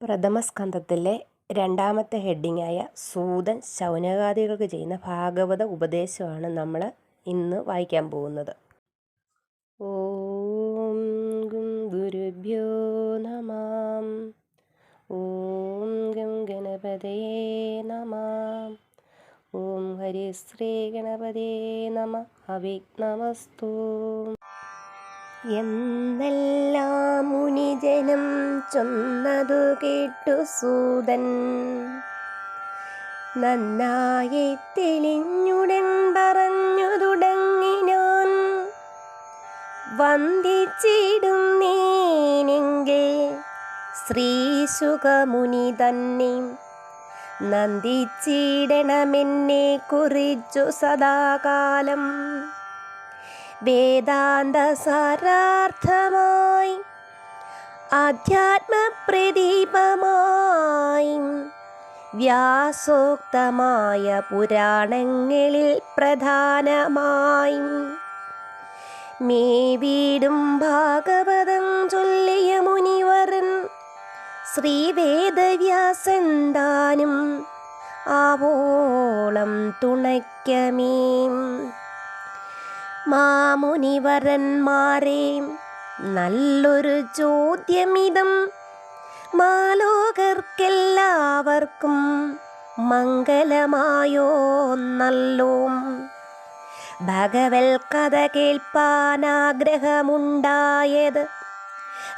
പ്രഥമസ്കന്ധത്തിലെ രണ്ടാമത്തെ ഹെഡിങ്ങായ സൂതൻ ശൗനകാദികൾക്ക് ചെയ്യുന്ന ഭാഗവത ഉപദേശമാണ് നമ്മൾ ഇന്ന് വായിക്കാൻ പോകുന്നത്. ഓം ഗും ഗുരുഭ്യോ നമാം. ഓം ഗം ഗണപതയേ നമാം. ഓം ഹരിശ്രീ ഗണപതേ നമ. അവിഘ്നമസ്തു. എന്നെല്ലാം മുനിജനം ചൊന്നതു കേട്ടു സൂതൻ. നന്നായി തെളിഞ്ഞുടൻ പറഞ്ഞു തുടങ്ങിനാൻ. വന്ദിച്ചിടും നീനെങ്കിൽ ശ്രീശുഖമുനി തന്നെ. നന്ദിച്ചിടണമെന്നെ കുറിച്ചു സദാകാലം. വേദാന്ത സാരാർത്ഥമായി ആധ്യാത്മപ്രദീപമായി വ്യാസോക്തമായ പുരാണങ്ങളിൽ പ്രധാനമായി. മേവീടും ഭാഗവതം ചൊല്ലിയ മുനിവരൻ ശ്രീവേദവ്യാസൻ താനും ആവോളം തുണയ്ക്കമീം മാമുനിവരന്മാരെ നല്ലൊരു ചോദ്യമിതം മാലോകർക്കെല്ലാവർക്കും മംഗലമായോ നല്ലോ. ഭഗവൽ കഥ കേൾപ്പാനാഗ്രഹമുണ്ടായത്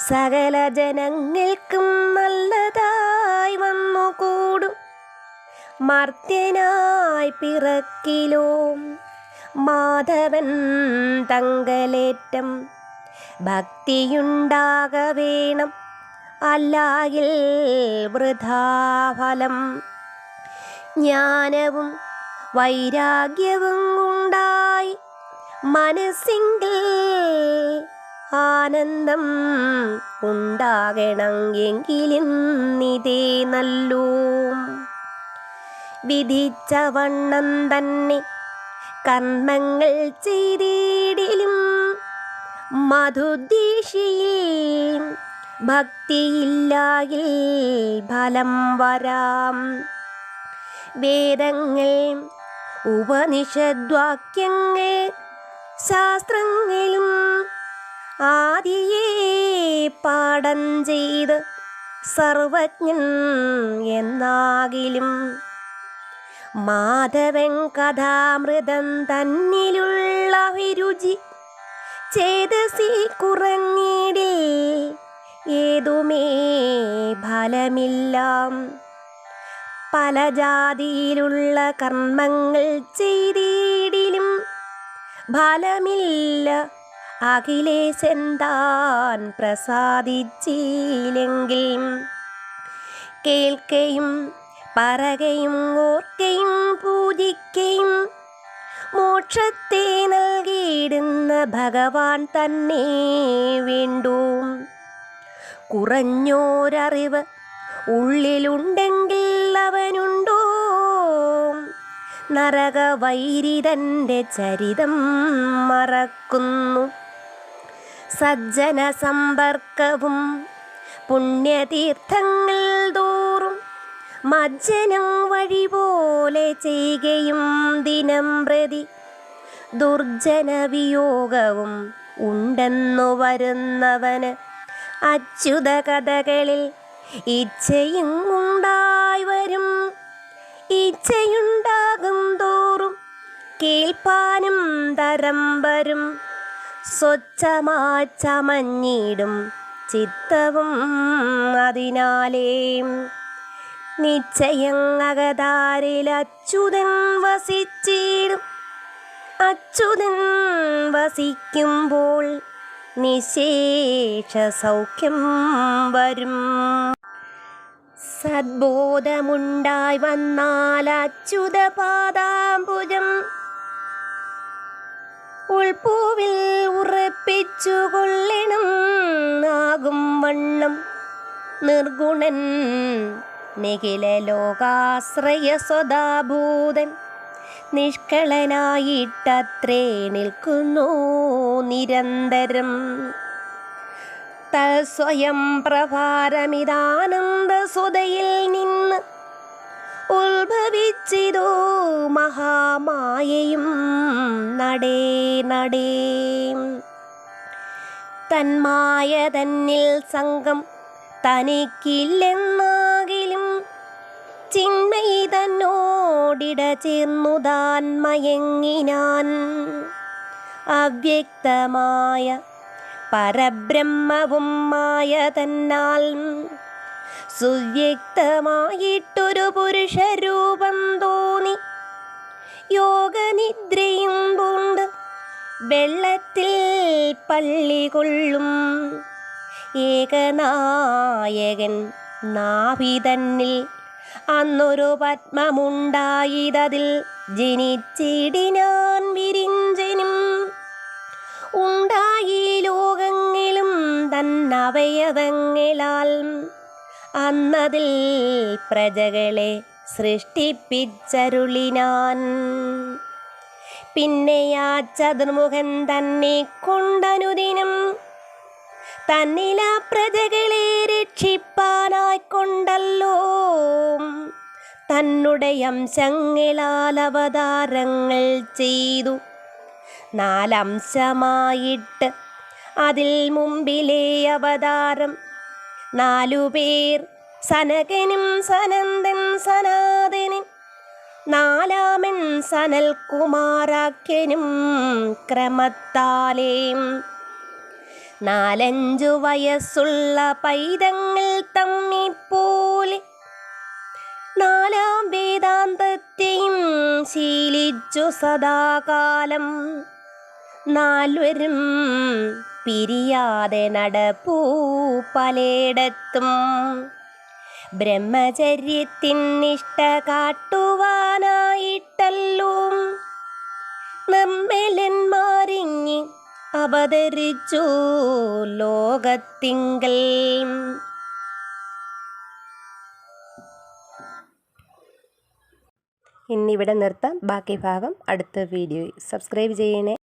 സകല ജനങ്ങൾക്കും നല്ലതായി വന്നു കൂടും മർത്യനായി പിറക്കിലോ. മാധവൻ തങ്കലേറ്റം. ഭക്തിയുണ്ടാക വേണം അല്ലായിൽ വൃഥാഫലം. ജ്ഞാനവും വൈരാഗ്യവും ഉണ്ടായി മനസ്സിങ്കിൽ ആനന്ദം ഉണ്ടാകണം എങ്കിലും നിതേ നല്ലൂ. വിധിച്ച വണ്ണം തന്നെ കർമ്മങ്ങൾ ചെയ്തിടിലും മധുദ്ദേശിയിൽ ഭക്തിയില്ലായിൽ ഫലം വരാം. വേദങ്ങൾ ഉപനിഷദ്വാക്യങ്ങൾ ശാസ്ത്രങ്ങളും ആദിയെ പാഠം ചെയ്ത് സർവജ്ഞൻ എന്നാകിലും മാധവൻ കഥാമൃതം തന്നിലുള്ള അഭിരുചി ചേതസി കുറഞ്ഞിടേ ഏതുമേ ഫലമില്ല. പല ജാതിയിലുള്ള കർമ്മങ്ങൾ ചെയ്തിടിലും ഫലമില്ല. അഖിലേശൻ താൻ പ്രസാദിച്ചില്ലെങ്കിൽ കേൾക്കയും പറകയും ഓർക്കയും പൂജിക്കയും മോക്ഷത്തെ നൽകിയിടുന്ന ഭഗവാൻ തന്നെ വേണ്ടൂ. കുറഞ്ഞോരറിവ് ഉള്ളിലുണ്ടെങ്കിൽ അവനുണ്ടോ? നരകവൈരിതന്റെ ചരിതം മറക്കുന്നു. സജ്ജന സമ്പർക്കവും പുണ്യതീർത്ഥങ്ങൾ മജ്ജനം വഴി പോലെ ചെയ്യുകയും ദിനം പ്രതി ദുർജനവിയോഗവും ഉണ്ടെന്നു വരുന്നവന് അച്യുത കഥകളിൽ ഇച്ഛയും ഉണ്ടായി വരും. ഇച്ഛയുണ്ടാകും തോറും കേൾപ്പാനും തരം വരും. സ്വച്ഛമാച്ചമഞ്ഞിടും ചിത്തവും അതിനാലേ. നിശ്ചയം അകതാരിൽ അച്യുതൻ വസിച്ചിടും. അച്യുതൻ വസിക്കുമ്പോൾ നിശേഷ സൗഖ്യം വരും. സദ്ബോധമുണ്ടായി വന്നാൽ അച്യുത പാദാംബുജം. ഉൾപൂവിൽ ഉറപ്പിച്ചു കൊള്ളണം ആകും വണ്ണം നിർഗുണൻ നിഖില ലോകാശ്രയ സ്വദാഭൂതൻ നിഷ്കളനായിട്ടത്രേ നിൽക്കുന്നു നിരന്തരം. തൽസ്വയം പ്രഭാരമിതാനന്ദ സുതയിൽ നിന്ന് ഉത്ഭവിച്ചിതോ മഹാമായയും നടേ നടേ. തന്മായ തന്നിൽ സംഘം തനിക്കില്ലെന്നാകിലും ചിന്മയി തന്നോടിട ചേർന്നു താൻ മയങ്ങിനാൻ. അവ്യക്തമായ പരബ്രഹ്മവും മായ തന്നാൽ സുവ്യക്തമായിട്ടൊരു പുരുഷരൂപം തോന്നി. യോഗനിദ്രയും പൂണ്ട് വെള്ളത്തിൽ പള്ളി കൊള്ളും. ഏകനായകൻ നാഭി തന്നിൽ അന്നൊരു പത്മമുണ്ടായിതതിൽ ജനിച്ചിടിനാൻ വിരിഞ്ചനും. ഉണ്ടായി ലോകങ്ങളും തന്നവയവങ്ങളാൽ അന്നതിൽ പ്രജകളെ സൃഷ്ടിപ്പിച്ചരുളിനാൻ പിന്നെ ആ ചതുർമുഖൻ തന്നെ കൊണ്ടനുദിനം തന്നില പ്രജകളെ രക്ഷിപ്പാനായിക്കൊണ്ടല്ലോ തന്നുടെ അംശങ്ങളാൽ ചെയ്തു. നാലംശമായിട്ട് അതിൽ മുമ്പിലെ അവതാരം. നാലുപേർ സനകനും സനന്ദൻ സനാതനും. നാലാമൻ സനൽ കുമാരാഖ്യനും ക്രമത്താലേം. നാലഞ്ചു വയസ്സുള്ള പൈതങ്ങൾ തമ്മിപ്പോലെ നാലാം വേദാന്തത്തെയും ശീലിച്ചു സദാകാലം. നാൽവരും പിരിയാതെ നടപ്പൂ പലയിടത്തും. ബ്രഹ്മചര്യത്തിൻ നിഷ്ഠ കാട്ടുവാനായിട്ടല്ലോ. നമ്മലന്മാരിങ്ങി അവതരിച്ചു ലോകത്തിങ്കൽ. ഇന്നിവിടെ നിർത്താം. ബാക്കി ഭാഗം അടുത്ത വീഡിയോയിൽ. സബ്സ്ക്രൈബ് ചെയ്യണേ.